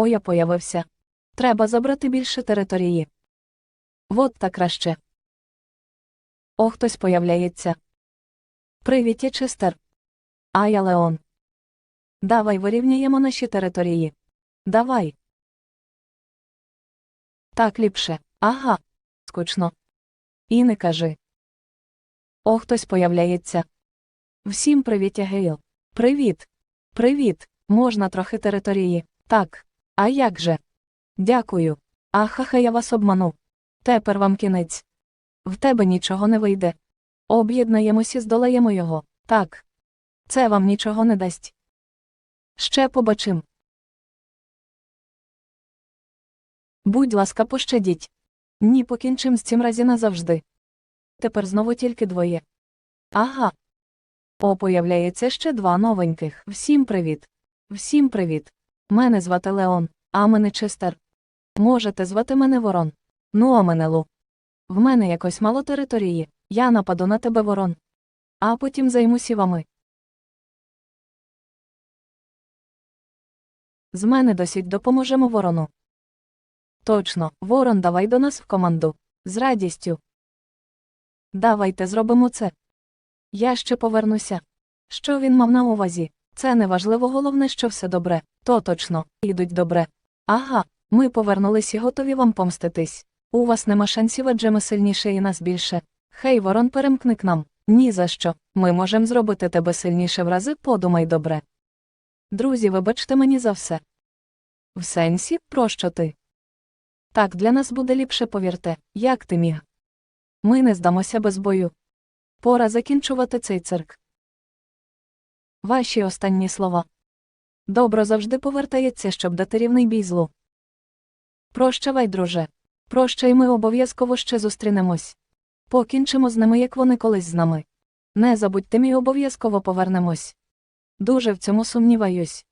О, я появився. Треба забрати більше території. Вот так краще. О, хтось появляється. Привіт, я Честер. А я Леон. Давай вирівняємо наші території. Давай. Так ліпше. Ага. Скучно. І не кажи. О, хтось появляється. Всім привіт, я Гейл. Привіт. Привіт. Можна трохи території. Так. А як же? Дякую. Ахаха, я вас обманув. Тепер вам кінець. В тебе нічого не вийде. Об'єднаємось і здолаємо його. Так. Це вам нічого не дасть. Ще побачим. Будь ласка, пощадіть. Ні, покінчим з цим разі назавжди. Тепер знову тільки двоє. Ага. О, появляється ще два новеньких. Всім привіт. Всім привіт. Мене звати Леон, а мене Честер. Можете звати мене Ворон. Ну, а мене Лу. В мене якось мало території. Я нападу на тебе ворон. А потім займусь і вами. З мене досить допоможемо ворону. Точно, ворон, давай до нас в команду. З радістю. Давайте зробимо це. Я ще повернуся. Що він мав на увазі? Це не важливо, головне, що все добре. То точно, ідуть добре. Ага, ми повернулись і готові вам помститись. У вас нема шансів, адже ми сильніше і нас більше. Хей, ворон, перемкни к нам. Ні за що. Ми можемо зробити тебе сильніше в рази, подумай добре. Друзі, вибачте мені за все. В сенсі, про що ти? Так, для нас буде ліпше, повірте, як ти міг. Ми не здамося без бою. Пора закінчувати цей цирк. Ваші останні слова. Добро завжди повертається, щоб дати рівний бій злу. Прощавай, друже. Прощай, ми обов'язково ще зустрінемось. Покінчимо з ними, як вони колись з нами. Не забудьте, ми обов'язково повернемось. Дуже в цьому сумніваюсь.